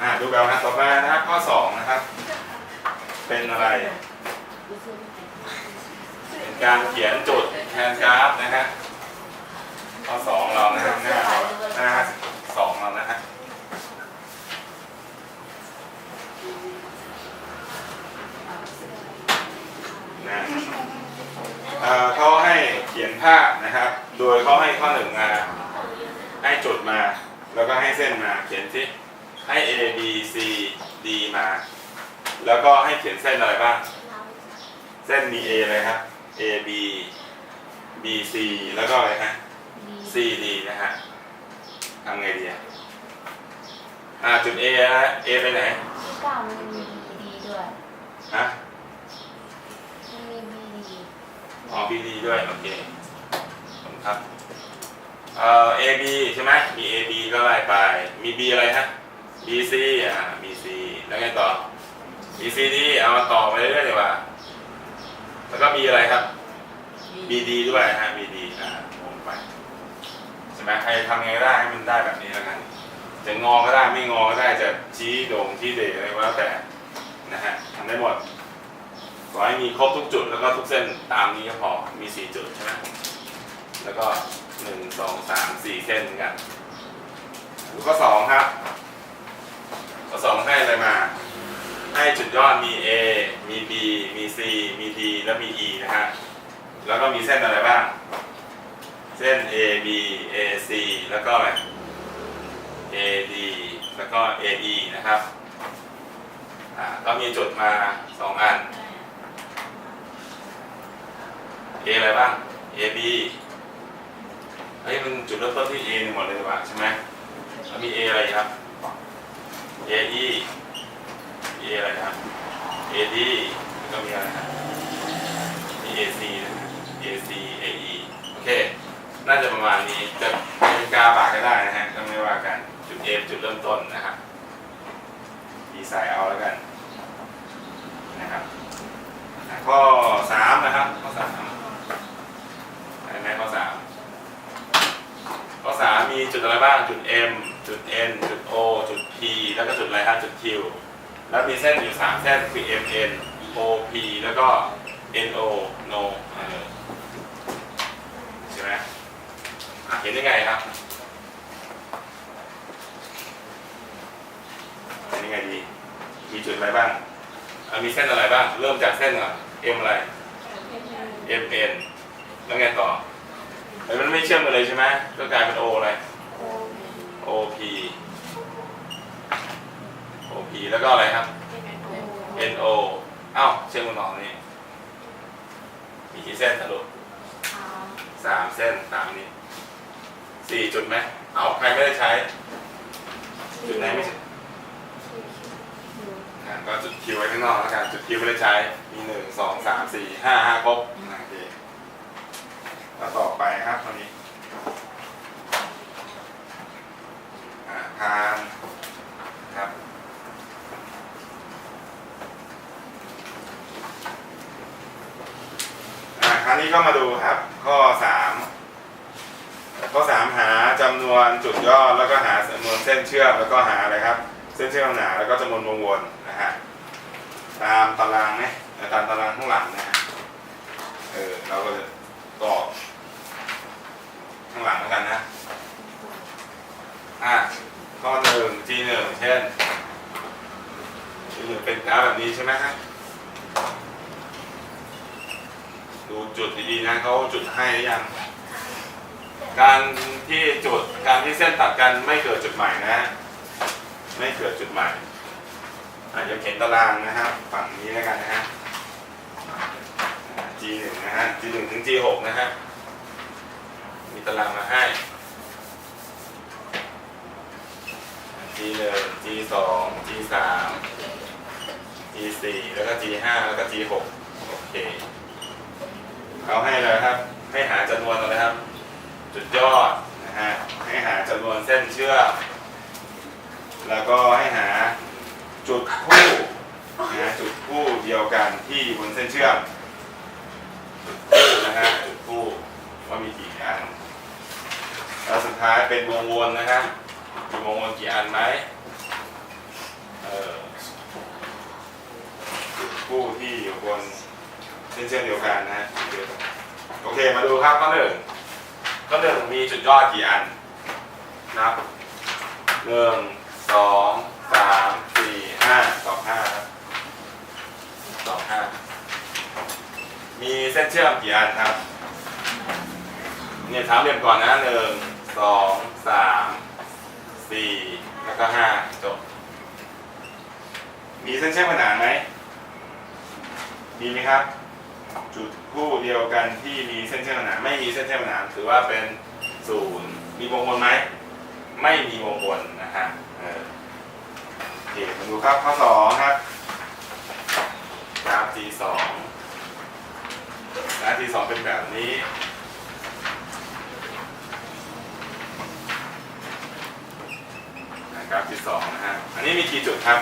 อ่าดูแบบนะต่อมานะครับข้อสองนะครับ เป็นอะไร เป็นการเขียนจุดแทนกราฟนะฮะข้อสองเรานะฮะหน้าเราหน้าสองเรานะฮะนะเอ่อเขาให้เขียนภาพนะครับ โดยเขาให้ข้อหนึ่งมา ให้จุดมา แล้วก็ให้เส้นมาเขียนที่ ให้ A B C D มา แล้วก็ให้เขียนเส้นอะไรบ้าง เส้นมี A เลยครับ A B B C แล้วก็อะไรฮะ C D นะฮะทำไงดีอะอ่าจุด A นะ A ไปไหนที่เก้ามันมีดีด้วยฮะมันมีบีดีอ๋อ B D ด้วย โอเคขอบคุณครับเอ่อ A B ใช่ไหมมี A B ก็ไล่ไป มี B อะไรฮะ B C อ่า B C แล้วไงต่อ B C D เอามาต่อไปเรื่อยๆดีกว่า แล้วก็มีอะไรครับ B D ด้วยฮะ B D อ่าผมไปใช่ไหมใครทำไงก็ได้ให้มันได้แบบนี้แล้วกันจะงอก็ได้ไม่งอก็ได้จะชี้โด่งชี้เดชอะไรก็แล้วแต่นะฮะทำได้หมดขอให้มีครบทุกจุดแล้วก็ทุกเส้นตามนี้ก็พอมีสี่จุดใช่ไหมแล้วก็หนึ่งสองสามสี่เส้นเหมือนกันดูข้อสองครับ ข้อสองให้อะไรมา ให้จุดยอดมี A มี B มี C มี D แล้วมี E นะฮะ แล้วก็มีเส้นอะไรบ้าง เส้น A B A C แล้วก็อะไร A D แล้วก็ A E นะครับ อ่า ก็มีจุดมาสองอัน A อะไรบ้าง A B เฮ้ยมันจุดเริ่มต้นที่ A หมดเลยว่าใช่ไหมแล้วมี A อะไรครับ A E A อะไรครับ A D แล้วก็มีอะไรครับมี A C นะ A C A E โอเค น่าจะประมาณนี้ จะเป็นกาบากก็ได้นะฮะ ก็ไม่ว่ากัน จุด A เป็นจุดเริ่มต้นนะครับดีไซน์เอาแล้วกัน นะครับ ข้อสามนะครับ ข้อสามเห็นไหมข้อสามข้อสามมีจุดอะไรบ้าง จุด M จุด N จุด O จุด P แล้วก็จุดไรฮะจุด Q แล้วมีเส้นอยู่สามเส้นคือ M N O P แล้วก็ N O No เออใช่ไหมเห็นยังไงครับ เห็นยังไงดี มีจุดอะไรบ้าง มีเส้นอะไรบ้าง เริ่มจากเส้นก่อน M อะไร M N แล้วไงต่อ มันไม่เชื่อมกันเลยใช่ไหมก็กลายเป็น O อะไร O P P O P แล้วก็อะไรครับ N O เอ้าเชื่อมกันต่อนี่มีกี่เส้นสรุปสามเส้นตามนี้สี่จุดไหมเอ้าใครไม่ได้ใช้ จุดไหนไม่ใช่อะก็จุดคิวไว้ข้างนอกแล้วกันจุดคิวไม่ได้ใช้ มีหนึ่งสองสามสี่ห้าห้าครบอะโอเคแล้วต่อไปครับตอนนี้อ่าทานครับอ่า คราวนี้ก็มาดูครับ ข้อสามข้อสามหาจำนวนจุดยอดแล้วก็หาจำนวนเส้นเชื่อมแล้วก็หาอะไรครับ เส้นเชื่อมหนาแล้วก็จำนวนวงวนนะฮะตามตารางไหมตามตารางข้างหลังนะฮะเออเราก็จะกรอข้างหลังแล้วกันนะอะข้อหนึ่ง G หนึ่งเช่นหนึ่งเป็นกราฟแบบนี้ใช่ไหมครับ ดูจุดดีๆนะเขาจุดให้หรือยัง การที่จุดการที่เส้นตัดกันไม่เกิดจุดใหม่นะฮะไม่เกิดจุดใหม่อาจจะเขียนตารางนะครับฝั่งนี้แล้วกันนะฮะ G1 นะฮะ G1 ถึง G6 นะฮะ มีตารางมาให้ G1 G2 G3 G4 แล้วก็ G5 แล้วก็ G6 โอเค เขาให้เลยครับ ให้หาจำนวนอะไรครับ จุดยอดนะฮะให้หาจำนวนเส้นเชื่อมแล้วก็ให้หาจุดคู่นะฮะจุดคู่เดียวกันที่บนเส้นเชื่อมจุดคู่นะฮะจุดคู่ว่ามีกี่อันแล้วสุดท้ายเป็นวงวนนะฮะมีวงวนกี่อันไหมอจุดคู่ที่อยู่บน เส้นเชื่อมเดียวกันนะโอเคมาดูครับข้อหนึ่งข้อหนึ่งมีจุดยอดกี่อันนับหนึ่งสองสามสี่ห้าตอบห้าครับตอบห้ามีเส้นเชื่อมกี่อันครับเนี่ยถามเรียนก่อนนะหนึ่งสองสามสี่แล้วก็ห้าจบ มีเส้นเชื่อมขนานไหมมีไหมครับ จุดคู่เดียวกันที่มีเส้นเชื่อมขนาไม่มีเส้นเชื่อมขนาถือว่าเป็นศูนย์มีวงวนไหมไม่มีวงวนนะฮะเออโอเคมาดูครับข้อสองครับกราฟ T สองกราฟ T สองเป็นแบบนี้กราฟที่สองนะฮะอันนี้มีกี่จุดครับ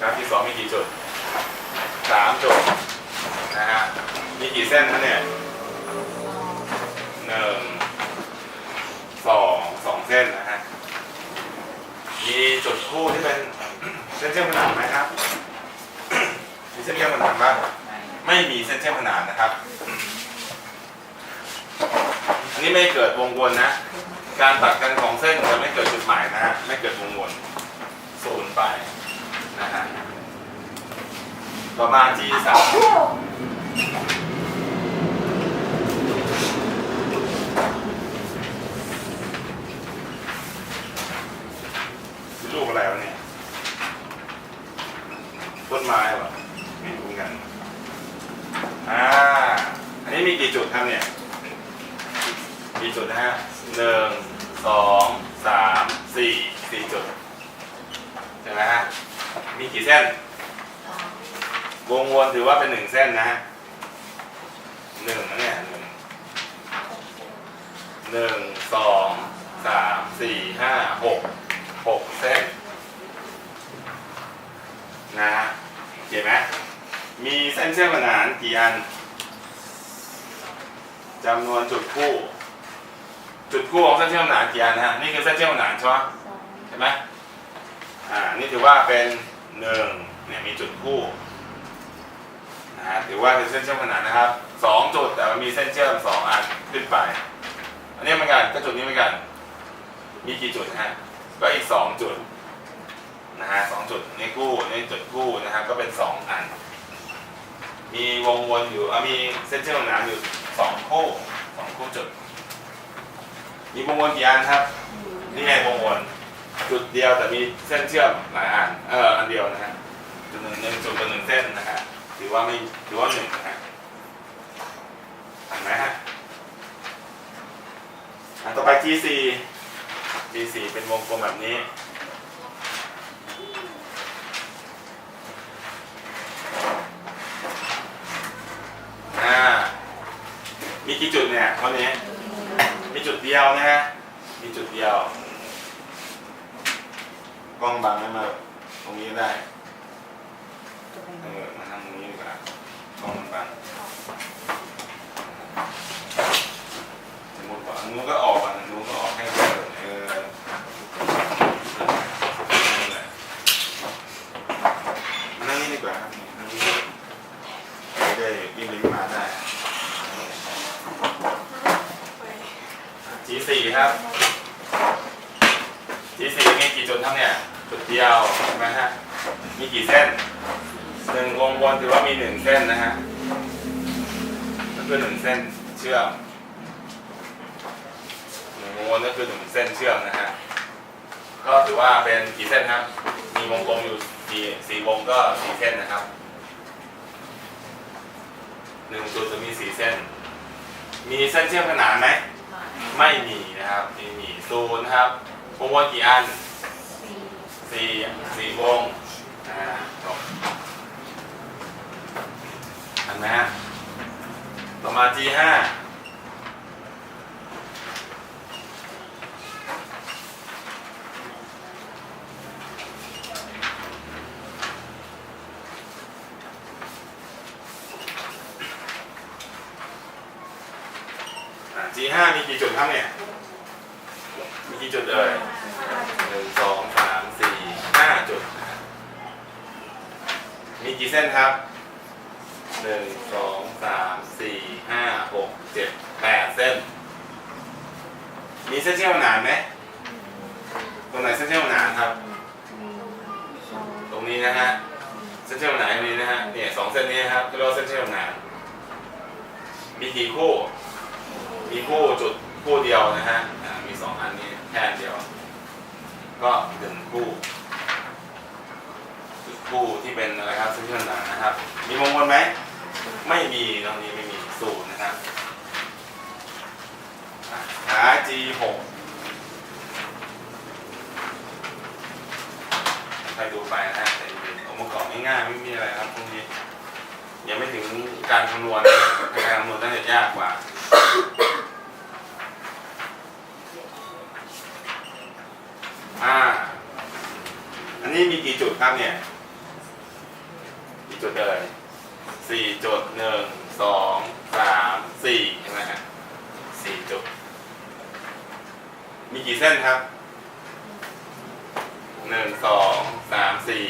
กราฟที่สองมีกี่จุด สามจุดนะฮะมีกี่เส้นนะเนี่ยหนึ่งสองสองเส้นนะฮะมีจุดคู่ที่เป็นเส้นเชื่อมขนานไหมครับมีเส้นเชื่อมขนานบ้างไม่มีเส้นเชื่อมขนานนะครับ อันนี้ไม่เกิดวงวนนะ การตัดกันของเส้นจะไม่เกิดจุดหมายนะฮะไม่เกิดวงวนศูนย์ไปนะฮะ ต่อมาที่สามเป็นรูปอะไรวะเนี่ย ต้นไม้เหรอไม่รู้กัน อ่า อันนี้มีกี่จุดครับเนี่ย กี่จุดนะฮะหนึ่ง สอง สาม สี่ สี่จุดใช่ไหมฮะ มีกี่เส้น วงวนถือว่าเป็นหนึ่งเส้นนะฮะหนึ่งนะเนี่ยหนึ่งหนึ่งสองสามสี่ห้าหกหกเส้น นะฮะเห็นไหมมีเส้นเชื่อมขนานกี่อันจำนวนจุดคู่ จุดคู่ของเส้นเชื่อมขนานกี่อันนะฮะนี่คือเส้นเชื่อมขนานใช่ไหมสองเห็นไหมอ่านี่ถือว่าเป็นหนึ่งเนี่ยมีจุดคู่ นะฮะถือว่าเป็นเส้นเชื่อมขนานนะครับสองจุดแต่มีเส้นเชื่อมสองอันขึ้นไป อันนี้เหมือนกันก็จุดนี้เหมือนกัน มีกี่จุดฮะก็อีกสองจุดนะฮะสองจุดนี่คู่นี่จุดคู่นะฮะก็เป็นสองอัน มีวงวนอยู่มีเส้นเชื่อมขนานอยู่สองคู่สองคู่จุด มีวงวนกี่อันครับนี่ไงวงวนจุดเดียวแต่มีเส้นเชื่อมหลายอันเอออันเดียวนะฮะจุดหนึ่งหนึ่งจุดกับหนึ่งเส้นนะฮะ ถือว่าไม่ถือว่าหนึ่งนะฮะเห็นไหมฮะอันต่อไป G4 G4 เป็นวงกลมแบบนี้อ่ามีกี่จุดเนี่ยข้อนี้ มีจุดเดียวนะฮะ มีจุดเดียว กล้องบังให้มา ตรงนี้ได้ เออ มาทางตรงนี้ดีกว่า มันบังสมมติว่าอันนู้นก็ออกอันนู้นก็ออกให้เกิดเออนั่นแหละนั่งนี่ดีกว่าครับนั่งนี่จะได้วิ่งไปวิ่งมาได้ G สี่ครับ G สี่มีกี่จุดครับเนี่ยจุดเดียวใช่ไหมฮะมีกี่เส้นหนึ่งวงวนถือว่ามีหนึ่งเส้นนะฮะ คือหนึ่งเส้นเชื่อมหนึ่งวงวนก็คือหนึ่งเส้นเชื่อมนะฮะก็ถือว่าเป็นกี่เส้นครับ มีวงกลมอยู่สี่สี่วงก็สี่เส้นนะครับหนึ่งจุดจะมีสี่เส้น มีเส้นเชื่อมขนานไหมไม่มีนะครับไม่มีศูนย์นะครับวงวนกี่อันสี่สี่วงอ่าจบเห็นไหมฮะ ต่อมา G ห้า G ห้ามีกี่จุดครับเนี่ย มีกี่จุดเอ่ยหนึ่งสองสามสี่ห้าจุด มีกี่เส้นครับ หนึ่งสองสามสี่ห้าหกเจ็ดแปดเส้น มีเส้นเชื่อมขนานไหมตรงไหนเส้นเชื่อมขนานครับ ตรงนี้นะฮะเส้นเชื่อมขนานตรงนี้นะฮะเนี่ยสองเส้นนี้นครับเรียกว่าเส้นเชื่อมขนานมีกี่คู่ มีคู่จุดคู่เดียวนะฮะมีสองอันนี้แค่อันเดียว ก็หนึ่งคู่จุดคู่ที่เป็นอะไรครับเส้นเชื่อมขนานนะครับ มีมงคลไหม ไม่มีตรงนี้ไม่มีศูนย์นะครับหา G6 ใครดูไปนะฮะแต่องค์ประกอบง่ายๆไม่มีอะไรครับพวกนี้ยังไม่ถึงการคำนวณการคำนวณน่าจะยากกว่าอ่า อันนี้มีกี่จุดครับเนี่ย กี่จุดเลย สี่จุดหนึ่งสองสามสี่ใช่ไหมฮะสี่จุด มีกี่เส้นครับหนึ่งสองสามสี่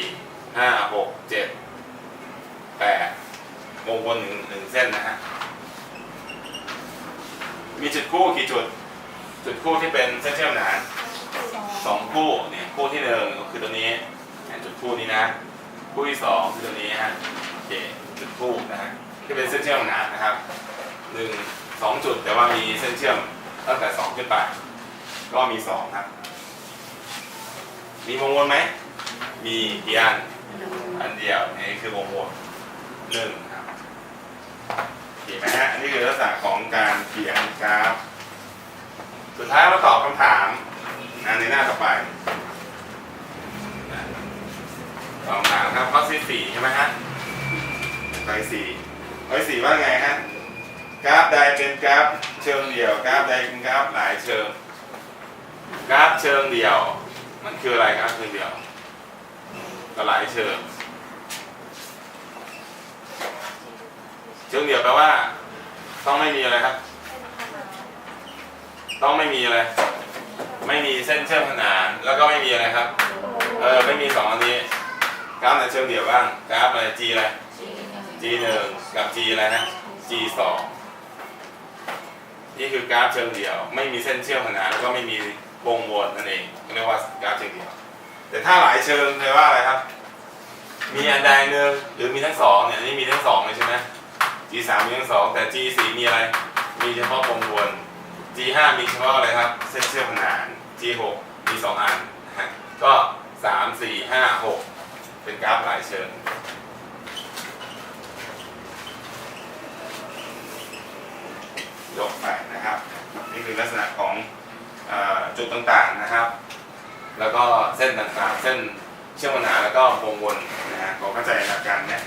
ห้าหกเจ็ดแปดวงวนหนึ่งหนึ่งเส้นนะฮะมีจุดคู่กี่จุด จุดคู่ที่เป็นเส้นเชื่อมหนานสองคู่เนี่ยคู่ที่หนึ่งคือตัวนี้เนี่ยจุดคู่นี้นะ คู่ที่สองคือตัวนี้ฮะโอเค จุดคู่นะฮะที่เป็นเส้นเชื่อมหนานะครับหนึ่งสองจุดแต่ว่ามีเส้นเชื่อมตั้งแต่สองขึ้นไป ก็มีสองครับ มีวงวนไหม มีกี่อันอันเดียวนี่คือวงวนหนึ่งครับโอเคไหมฮะอันนี้คือลักษณะของการเขียนกราฟสุดท้ายมาตอบคำถามนะในหน้าต่อไปนะตอบคำถามครับข้อที่สี่ใช่ไหมฮะ ข้อยสี่ข้อยสี่ว่าไงฮะกราฟใดเป็นกราฟเชิงเดี่ยวกราฟใดเป็นกราฟหลายเชิงกราฟเชิงเดี่ยว มันคืออะไรกราฟเชิงเดี่ยวกับหลายเชิง เชิงเดี่ยวแปลว่า ต้องไม่มีอะไรครับ ต้องไม่มีอะไร ไม่มีเส้นเชื่อมขนานแล้วก็ไม่มีอะไรครับ เออไม่มีสองอันนี้กราฟไหนเชื่อมเดี่ยวบ้างกราฟอะไร G อะไร G หนึ่งกับ G อะไรนะ G สองนี่คือกราฟเชิงเดี่ยว ไม่มีเส้นเชื่อมขนานแล้วก็ไม่มีวงวนนั่นเองเรียกว่ากราฟเชิงเดี่ยว แต่ถ้าหลายเชิงแปลว่าอะไรครับ มีอันใดหนึ่งหรือมีทั้งสองเนี่ยนี่มีทั้งสองเลยใช่ไหม G สามมีทั้งสองแต่ G สี่มีอะไร มีเฉพาะวงวน G5 มีเฉพาะอะไรครับ เส้นเชื่อมขนาน G6 มีสองอัน ก็สามสี่ห้าหกเป็นกราฟหลายเชิง ยกไปนะครับ นี่คือลักษณะของอจุดต่างๆนะครับ แล้วก็เส้นต่างๆ เส้นเชื่อมหนาแล้วก็วงวนนะฮะขอเข้าใจหลักการเนี้ย